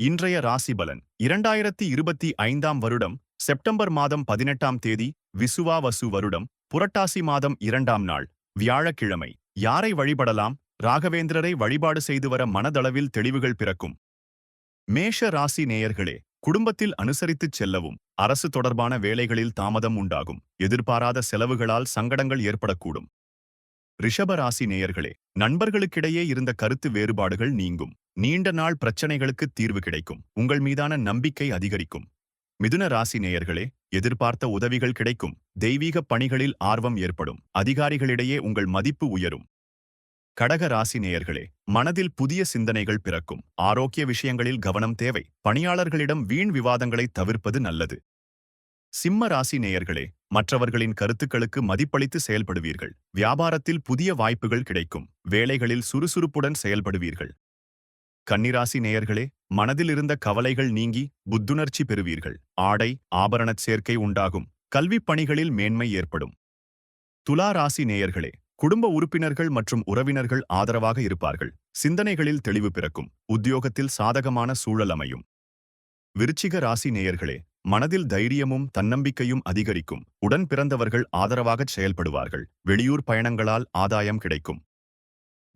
இன்றைய ராசி பலன் இரண்டாயிரத்தி இருபத்தி ஐந்தாம் வருடம் செப்டம்பர் மாதம் பதினெட்டாம் தேதி விசுவாவசு வருடம் புரட்டாசி மாதம் இரண்டாம் நாள் வியாழக்கிழமை. யாரை வழிபடலாம்? ராகவேந்திரரை வழிபாடு செய்து வர மனதளவில் தெளிவுகள் பிறக்கும். மேஷ ராசி நேயர்களே குடும்பத்தில் அனுசரித்துச் செல்லவும் அரசு தொடர்பான வேலைகளில் தாமதம் உண்டாகும் எதிர்பாராத செலவுகளால் சங்கடங்கள் ஏற்படக்கூடும். ரிஷப ராசி நேயர்களே நண்பர்களுக்கிடையே இருந்த கருத்து வேறுபாடுகள் நீங்கும். நீண்ட நாள் பிரச்சனைகளுக்கு தீர்வு கிடைக்கும். உங்கள் மீதான நம்பிக்கை அதிகரிக்கும். மிதுன ராசி நேயர்களே எதிர்பார்த்த உதவிகள் கிடைக்கும். தெய்வீக பணிகளில் ஆர்வம் ஏற்படும். அதிகாரிகளிடையே உங்கள் மதிப்பு உயரும். கடக ராசி நேயர்களே மனதில் புதிய சிந்தனைகள் பிறக்கும். ஆரோக்கிய விஷயங்களில் கவனம் தேவை. பணியாளர்களிடம் வீண் விவாதங்களை தவிர்ப்பது நல்லது. சிம்ம ராசி நேயர்களே மற்றவர்களின் கருத்துக்களுக்கு மதிப்பளித்து செயல்படுவீர்கள். வியாபாரத்தில் புதிய வாய்ப்புகள் கிடைக்கும். வேலைகளில் சுறுசுறுப்புடன் செயல்படுவீர்கள். கன்னிராசி நேயர்களே மனதில் இருந்த கவலைகள் நீங்கி புத்துணர்ச்சி பெறுவீர்கள். ஆடை ஆபரணச் சேர்க்கை உண்டாகும். கல்விப் பணிகளில் மேன்மை ஏற்படும். துலா ராசி நேயர்களே குடும்ப உறுப்பினர்கள் மற்றும் உறவினர்கள் ஆதரவாக இருப்பார்கள். சிந்தனைகளில் தெளிவு பிறக்கும். உத்தியோகத்தில் சாதகமான சூழல் அமையும். விருச்சிக ராசி நேயர்களே மனதில் தைரியமும் தன்னம்பிக்கையும் அதிகரிக்கும். உடன் பிறந்தவர்கள் ஆதரவாகச் செயல்படுவார்கள். வெளியூர் பயணங்களால் ஆதாயம் கிடைக்கும்.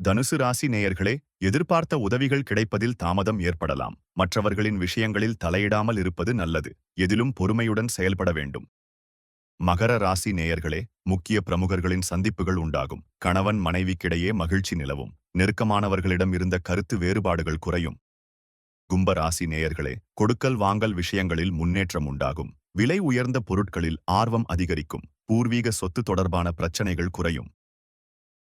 தனுசு ராசி நேயர்களே எதிர்பார்த்த உதவிகள் கிடைப்பதில் தாமதம் ஏற்படலாம். மற்றவர்களின் விஷயங்களில் தலையிடாமல் இருப்பது நல்லது. எதிலும் பொறுமையுடன் செயல்பட வேண்டும். மகர ராசி நேயர்களே முக்கிய பிரமுகர்களின் சந்திப்புகள் உண்டாகும். கணவன் மனைவிக்கிடையே மகிழ்ச்சி நிலவும். நெருக்கமானவர்களிடம் இருந்த கருத்து வேறுபாடுகள் குறையும். கும்பராசி நேயர்களே கொடுக்கல் வாங்கல் விஷயங்களில் முன்னேற்றம் உண்டாகும். விலை உயர்ந்த பொருட்களில் ஆர்வம் அதிகரிக்கும். பூர்வீக சொத்து தொடர்பான பிரச்சனைகள் குறையும்.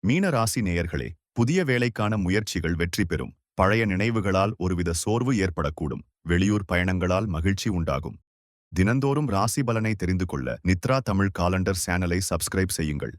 மீன ராசி நேயர்களே புதிய வேலைக்கான முயற்சிகள் வெற்றி பெறும். பழைய நினைவுகளால் ஒருவித சோர்வு ஏற்படக்கூடும். வெளியூர் பயணங்களால் மகிழ்ச்சி உண்டாகும். தினந்தோறும் ராசி பலனை தெரிந்து கொள்ள நித்ரா தமிழ் காலண்டர் சேனலை சப்ஸ்கிரைப் செய்யுங்கள்.